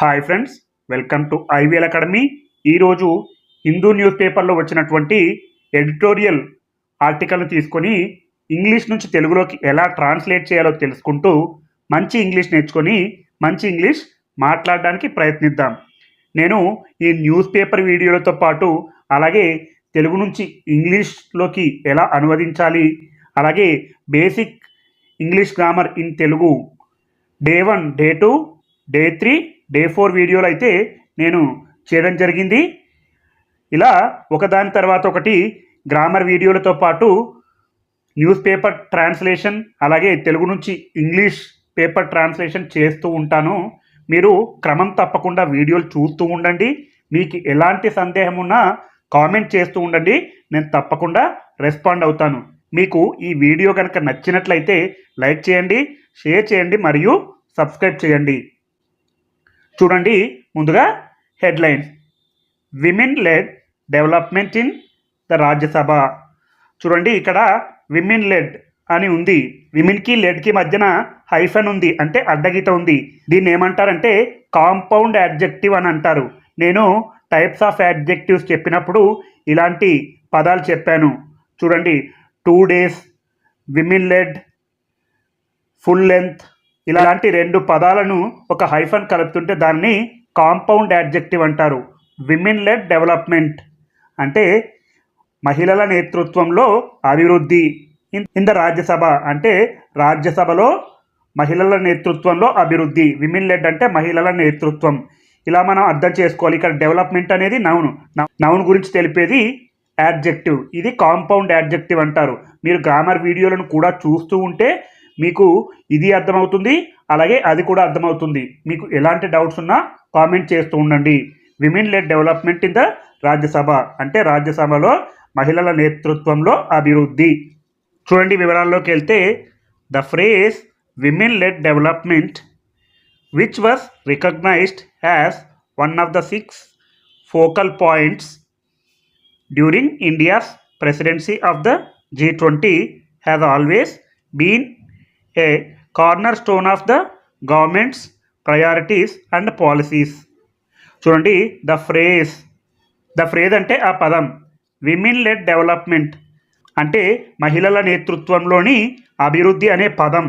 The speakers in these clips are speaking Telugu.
Hi friends welcome to IVL academy. ఈరోజు హిందూ న్యూస్ పేపర్లో వచ్చినటువంటి ఎడిటోరియల్ ఆర్టికల్ను తీసుకొని ఇంగ్లీష్ నుంచి తెలుగులోకి ఎలా ట్రాన్స్లేట్ చేయాలో తెలుసుకుంటూ మంచి ఇంగ్లీష్ నేర్చుకొని మంచి ఇంగ్లీష్ మాట్లాడడానికి ప్రయత్నిద్దాం. నేను ఈ న్యూస్ పేపర్ వీడియోలతో పాటు అలాగే తెలుగు నుంచి ఇంగ్లీష్లోకి ఎలా అనువదించాలి అలాగే basic English grammar in Telugu day one day two day three day four వీడియోలు అయితే నేను చేయడం జరిగింది. ఇలా ఒకదాని తర్వాత ఒకటి గ్రామర్ వీడియోలతో పాటు న్యూస్ పేపర్ ట్రాన్స్లేషన్ అలాగే తెలుగు నుంచి ఇంగ్లీష్ పేపర్ ట్రాన్స్లేషన్ చేస్తూ ఉంటాను. మీరు క్రమం తప్పకుండా వీడియోలు చూస్తూ ఉండండి. మీకు ఎలాంటి సందేహం ఉన్నా కామెంట్ చేస్తూ ఉండండి. నేను తప్పకుండా రెస్పాండ్ అవుతాను. మీకు ఈ వీడియో కనుక నచ్చినట్లయితే లైక్ చేయండి షేర్ చేయండి మరియు సబ్స్క్రైబ్ చేయండి. చూడండి ముందుగా headline. Women led development in the Rajya Sabha చూడండి ఇక్కడ విమెన్ లెడ్ అని ఉంది. విమెన్కి లెడ్కి మధ్యన హైఫన్ ఉంది అంటే అడ్డగీత ఉంది. దీన్ని ఏమంటారంటే కాంపౌండ్ యాడ్జెక్టివ్ అని అంటారు. నేను టైప్స్ ఆఫ్ యాడ్జెక్టివ్స్ చెప్పినప్పుడు ఇలాంటి పదాలు చెప్పాను. చూడండి two days women led full length ఇలాంటి రెండు పదాలను ఒక హైఫన్ కలుపుతుంటే దాన్ని కాంపౌండ్ యాడ్జెక్టివ్ అంటారు విమెన్ లెడ్ డెవలప్మెంట్ అంటే మహిళల నేతృత్వంలో అభివృద్ధి. ఇన్ ద రాజ్యసభ అంటే రాజ్యసభలో మహిళల నేతృత్వంలో అభివృద్ధి. విమెన్ లెడ్ అంటే మహిళల నేతృత్వం. ఇలా మనం అర్థం చేసుకోవాలి. ఇక్కడ డెవలప్మెంట్ అనేది నౌన్ నౌన్ గురించి తెలిపేది యాడ్జెక్టివ్ ఇది కాంపౌండ్ యాడ్జెక్టివ్ అంటారు. మీరు గ్రామర్ వీడియోలను కూడా చూస్తూ ఉంటే మీకు ఇది అర్థమవుతుంది అలాగే అది కూడా అర్థమవుతుంది. మీకు ఎలాంటి డౌట్స్ ఉన్నా కామెంట్ చేస్తూ ఉండండి. Women led development in the Rajya Sabha అంటే రాజ్యసభలో మహిళల నేతృత్వంలో అభివృద్ధి. చూడండి వివరాల్లోకి వెళ్తే the phrase women led development which was recognised as one of the six focal points during India's presidency of the G twenty has always a cornerstone of the government's priorities and policies చూడండి ద ఫ్రేజ్ ద ఫ్రేజ్ అంటే ఆ పదం. విమెన్ లెడ్ డెవలప్మెంట్ అంటే మహిళల నేతృత్వంలోని అభివృద్ధి అనే పదం.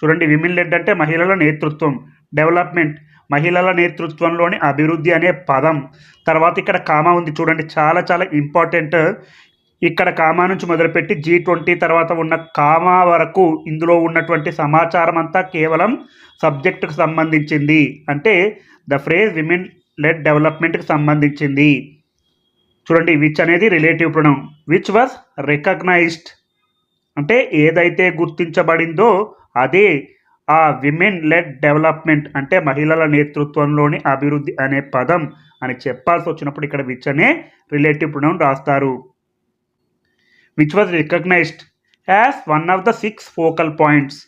చూడండి విమెన్ లెడ్ అంటే మహిళల నేతృత్వం డెవలప్మెంట్ మహిళల నేతృత్వంలోని అభివృద్ధి అనే పదం. తర్వాత ఇక్కడ కామా ఉంది చూడండి చాలా చాలా ఇంపార్టెంట్ ఇక్కడ కామా నుంచి మొదలుపెట్టి జీ ట్వంటీ తర్వాత ఉన్న కామా వరకు ఇందులో ఉన్నటువంటి సమాచారం అంతా కేవలం సబ్జెక్టుకు సంబంధించింది. అంటే ద ఫ్రేజ్ విమెన్ లెడ్ డెవలప్మెంట్కి సంబంధించింది. చూడండి విచ్ అనేది relative pronoun. Which was recognised అంటే ఏదైతే గుర్తించబడిందో అదే ఆ విమెన్ లెడ్ డెవలప్మెంట్ అంటే మహిళల నేతృత్వంలోని అభివృద్ధి అనే పదం అని చెప్పాల్సి వచ్చినప్పుడు ఇక్కడ విచ్ అనే రిలేటివ్ ప్రొనౌన్ రాస్తారు. Which was recognised as one of the six focal points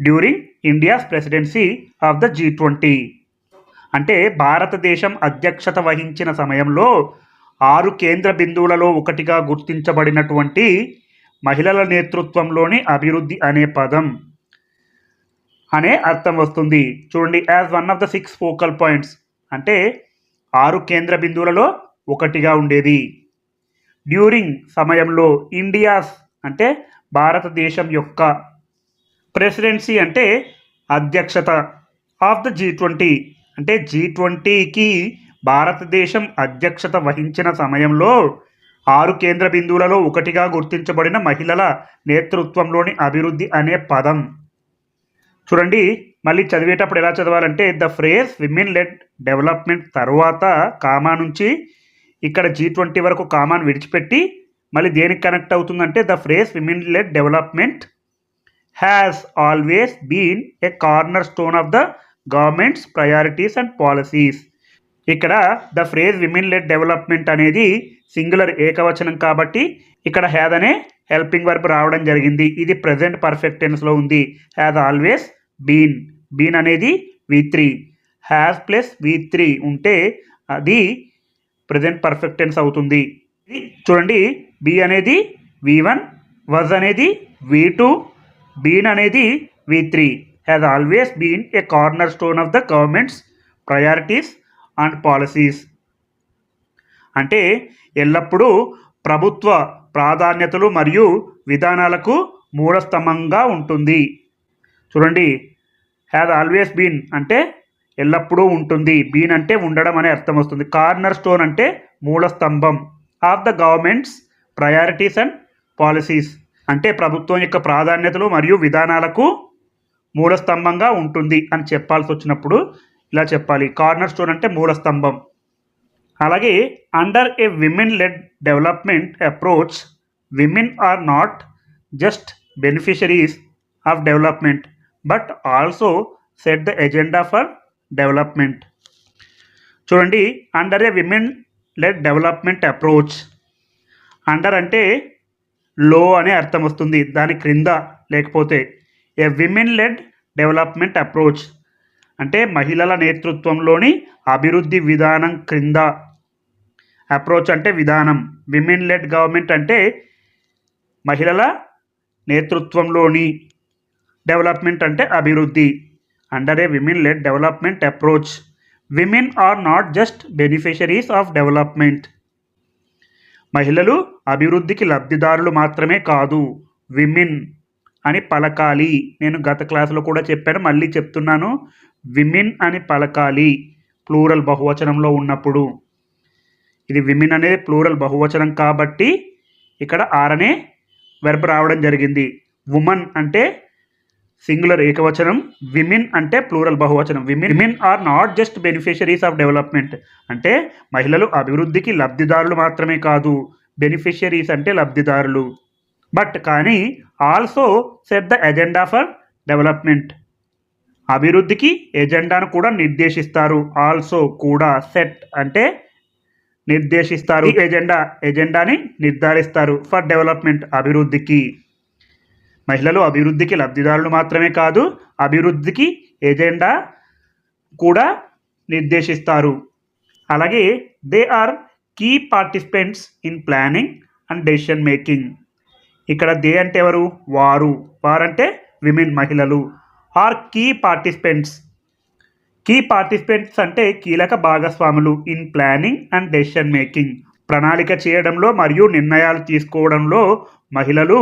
during India's presidency of the G twenty అంటే భారతదేశం అధ్యక్షత వహించిన సమయంలో ఆరు కేంద్ర బిందువులలో ఒకటిగా గుర్తించబడినటువంటి మహిళల నేతృత్వంలోని అభివృద్ధి అనే పదం అనే అర్థం వస్తుంది. చూడండి as one of the six focal points అంటే ఆరు కేంద్ర బిందువులలో ఒకటిగా ఉండేది. డ్యూరింగ్ సమయంలో ఇండియాస్ అంటే భారతదేశం యొక్క ప్రెసిడెన్సీ అంటే అధ్యక్షత ఆఫ్ ద జీ ట్వంటీ. అంటే జీ ట్వంటీకి భారతదేశం అధ్యక్షత వహించిన సమయంలో ఆరు కేంద్ర బిందువులలో ఒకటిగా గుర్తించబడిన మహిళల నేతృత్వంలోని అభివృద్ధి అనే పదం. చూడండి మళ్ళీ చదివేటప్పుడు ఎలా చదవాలంటే the phrase women led development తర్వాత కామా నుంచి ఇక్కడ జీ ట్వంటీ వరకు కామన్ విడిచిపెట్టి మళ్ళీ దేనికి కనెక్ట్ అవుతుందంటే the phrase women led development has always been a cornerstone of the government's priorities and policies ఇక్కడ the phrase women led development అనేది సింగులర్ ఏకవచనం కాబట్టి ఇక్కడ హ్యాద్ అనే హెల్పింగ్ వర్బ్ రావడం జరిగింది. ఇది ప్రజెంట్ పర్ఫెక్ట్ టెన్స్లో ఉంది. హ్యాజ్ ఆల్వేస్ బీన్ బీన్ అనేది V three has plus V three ఉంటే అది ప్రజెంట్ పర్ఫెక్ట్ టెన్స్ అవుతుంది. చూడండి బి అనేది వి వన్ వజ్ అనేది వి టూ బీన్ అనేది V three has always been a cornerstone of the government's priorities and policies అంటే ఎల్లప్పుడూ ప్రభుత్వ ప్రాధాన్యతలు మరియు విధానాలకు మూలస్తంభంగా ఉంటుంది. చూడండి హ్యాజ్ ఆల్వేస్ బీన్ అంటే ఎల్లప్పుడూ ఉంటుంది. బీన్ అంటే ఉండడం అనే అర్థం వస్తుంది. కార్నర్ స్టోన్ అంటే మూలస్తంభం of the government's priorities and policies అంటే ప్రభుత్వం యొక్క ప్రాధాన్యతలు మరియు విధానాలకు మూలస్తంభంగా ఉంటుంది అని చెప్పాల్సి వచ్చినప్పుడు ఇలా చెప్పాలి. కార్నర్ స్టోన్ అంటే మూలస్తంభం అలాగే under a women led development approach women are not just beneficiaries of development but also set the agenda for development. చూడండి under a women led development approach under అంటే లో అనే అర్థం వస్తుంది దాని క్రింద లేకపోతే. A women led development approach అంటే మహిళల నేతృత్వంలోని అభివృద్ధి విధానం క్రింద. అప్రోచ్ అంటే విధానం విమెన్ లెడ్ గవర్నమెంట్ అంటే మహిళల నేతృత్వంలోని. డెవలప్మెంట్ అంటే అభివృద్ధి. Under a women led development approach women are not just beneficiaries of development మహిళలు అభివృద్ధికి లబ్ధిదారులు మాత్రమే కాదు విమెన్ అని పలకాలి. నేను గత క్లాసులో కూడా చెప్పాను మళ్ళీ చెప్తున్నాను. విమెన్ అని పలకాలి ప్లూరల్ బహువచనంలో ఉన్నప్పుడు. ఇది విమెన్ అనేది ప్లూరల్ బహువచనం కాబట్టి ఇక్కడ ఆరనే అనే వెర్బ్ రావడం జరిగింది. ఉమన్ అంటే సింగులర్ ఏకవచనం విమెన్ అంటే ప్లూరల్ బహువచనం. Women women are not just beneficiaries of development. అంటే మహిళలు అభివృద్ధికి లబ్ధిదారులు మాత్రమే కాదు బెనిఫిషరీస్ అంటే లబ్ధిదారులు. బట్ కానీ also set the agenda for development. అభివృద్ధికి ఎజెండాను కూడా నిర్దేశిస్తారు. ఆల్సో కూడా సెట్ అంటే నిర్దేశిస్తారు. ఎజెండా ఎజెండాని నిర్ధారిస్తారు ఫర్ డెవలప్మెంట్ అభివృద్ధికి. మహిళలు అభివృద్ధికి లబ్ధిదారులు మాత్రమే కాదు అభివృద్ధికి ఎజెండా కూడా నిర్దేశిస్తారు. అలాగే they are key participants in planning and decision making ఇక్కడ దే అంటే ఎవరు? వారు. వారంటే విమెన్ మహిళలు. Are key participants key participants అంటే కీలక భాగస్వాములు in planning and decision making ప్రణాళిక చేయడంలో మరియు నిర్ణయాలు తీసుకోవడంలో మహిళలు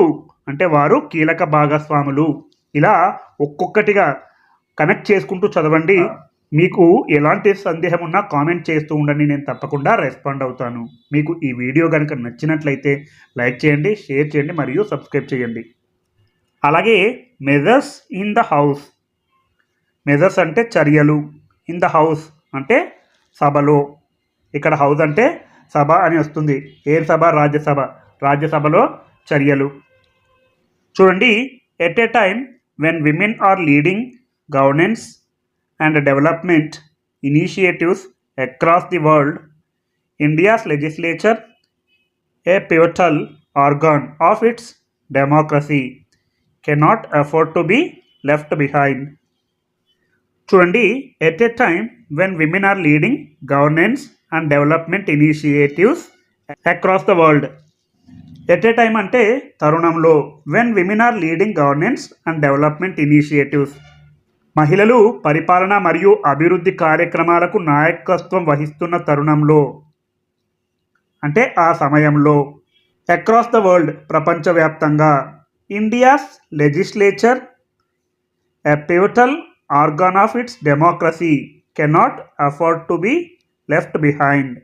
అంటే వారు కీలక భాగస్వాములు. ఇలా ఒక్కొక్కటిగా కనెక్ట్ చేసుకుంటూ చదవండి. మీకు ఎలాంటి సందేహం ఉన్నా కామెంట్ చేస్తూ ఉండండి. నేను తప్పకుండా రెస్పాండ్ అవుతాను. మీకు ఈ వీడియో కనుక నచ్చినట్లయితే లైక్ చేయండి షేర్ చేయండి మరియు సబ్స్క్రైబ్ చేయండి. అలాగే measures in the house. Measures అంటే చర్యలు. ఇన్ ద హౌస్ అంటే సభలో. ఇక్కడ హౌస్ అంటే సభ అని వస్తుంది. ఏ సభ? రాజ్యసభ. రాజ్యసభలో చర్యలు. చూడండి at a time when women are leading governance and development initiatives across the world India's legislature a pivotal organ of its democracy cannot afford to be left behind చూడండి at a time when women are leading governance and development initiatives across the world at a time అంటే తరుణంలో when women are leading governance and development initiatives మహిళలు పరిపాలన మరియు అభివృద్ధి కార్యక్రమాలకు నాయకత్వం వహిస్తున్న తరుణంలో అంటే ఆ సమయంలో అక్రాస్ ద వరల్డ్ ప్రపంచవ్యాప్తంగా India's legislature a pivotal organ of its democracy cannot afford to be left behind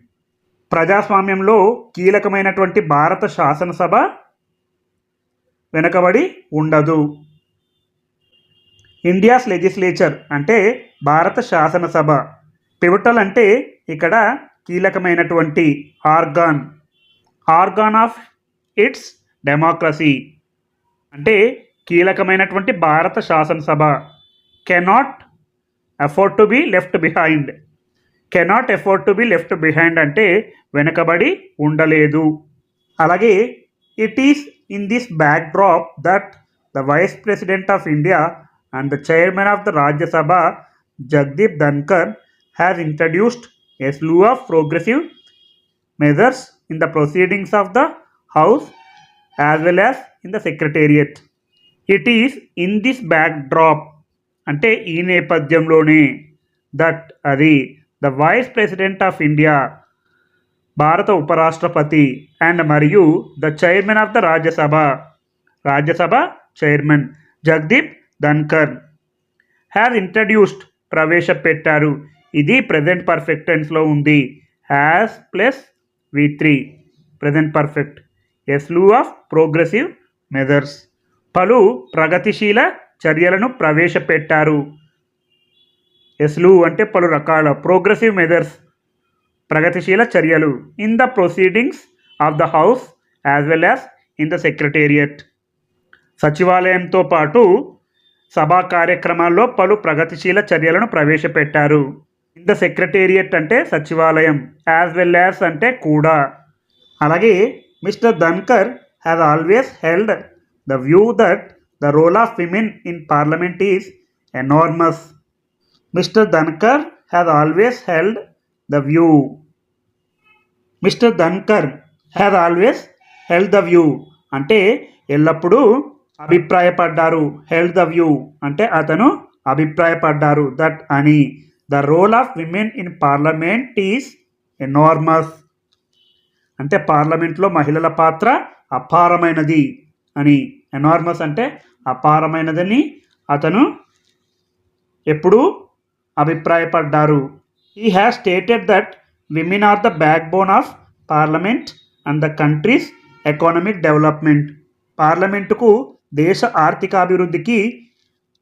ప్రజాస్వామ్యంలో కీలకమైనటువంటి భారత శాసనసభ వెనుకబడి ఉండదు. ఇండియాస్ లెజిస్లేచర్ అంటే భారత శాసనసభ. పివటల్ అంటే ఇక్కడ కీలకమైనటువంటి organ. Organ of its democracy. అంటే కీలకమైనటువంటి భారత శాసనసభ. Cannot afford to be left behind. Cannot afford to be left behind అంటే వెనుకబడి ఉండలేదు. అలాగే it is in this backdrop that the vice president of India and the chairman of the Rajya Sabha Jagdeep Dhankhar has introduced a slew of progressive measures in the proceedings of the house as well as in the secretariat it is in this backdrop అంటే ఈ నేపథ్యంలోనే దట్ అది the vice president of India భారత ఉపరాష్ట్రపతి అండ్ మరియు the chairman of the Rajya Sabha. Rajya Sabha chairman Jagdeep Dhankhar has introduced ప్రవేశపెట్టారు. ఇది ప్రజెంట్ పర్ఫెక్ట్ టెన్స్లో ఉంది. Has plus V three. Present perfect. Slew of progressive measures పలు ప్రగతిశీల చర్యలను ప్రవేశపెట్టారు. ఎస్లు అంటే పలు రకాల ప్రోగ్రెసివ్ మెజర్స్ ప్రగతిశీల చర్యలు in the proceedings of the house as well as in the secretariat. సచివాలయంతో పాటు సభా కార్యక్రమాల్లో పలు ప్రగతిశీల చర్యలను ప్రవేశపెట్టారు. ఇన్ ద సెక్రటేరియట్ అంటే సచివాలయం యాజ్ వెల్ యాజ్ అంటే కూడా. అలాగే mister Dhankhar has always held the view that the role of women in parliament is enormous mister Dhankhar has always held the view mister Dhankhar has always held the view అంటే ఎల్లప్పుడూ అభిప్రాయపడ్డారు హెల్డ్ ద వ్యూ అంటే అతను అభిప్రాయపడ్డారు. దట్ అని. The role of women in parliament is enormous అంటే పార్లమెంట్లో మహిళల పాత్ర అపారమైనది అని. ఎనార్మస్ అంటే అపారమైనదని అతను ఎప్పుడూ అభిప్రాయపడ్డారు. He has stated that women are the backbone of parliament and the country's economic development పార్లమెంటుకు దేశ ఆర్థికాభివృద్ధికి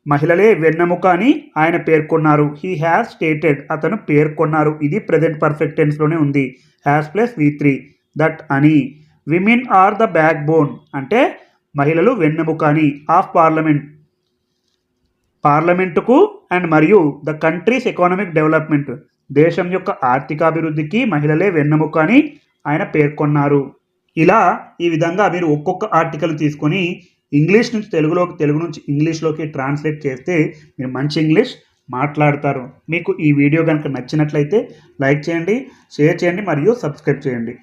మహిళలే వెన్నెముక అని ఆయన పేర్కొన్నారు. హీ హ్యాస్ స్టేటెడ్ అతను పేర్కొన్నారు. ఇది ప్రజెంట్ పర్ఫెక్ట్ టెన్స్లోనే ఉంది. Has plus V three that అని. Women are the backbone అంటే మహిళలు వెన్నెముక అని. ఆఫ్ పార్లమెంట్ పార్లమెంటుకు అండ్ మరియు ద కంట్రీస్ ఎకనామిక్ డెవలప్మెంట్. దేశం యొక్క ఆర్థికాభివృద్ధికి మహిళలే వెన్నెముక అని ఆయన పేర్కొన్నారు. ఇలా ఈ విధంగా మీరు ఒక్కొక్క ఆర్టికల్ తీసుకొని ఇంగ్లీష్ నుంచి తెలుగులోకి తెలుగు నుంచి ఇంగ్లీష్లోకి ట్రాన్స్లేట్ చేస్తే మీరు మంచి ఇంగ్లీష్ మాట్లాడతారు. మీకు ఈ వీడియో కనుక నచ్చినట్లయితే లైక్ చేయండి షేర్ చేయండి మరియు సబ్స్క్రైబ్ చేయండి.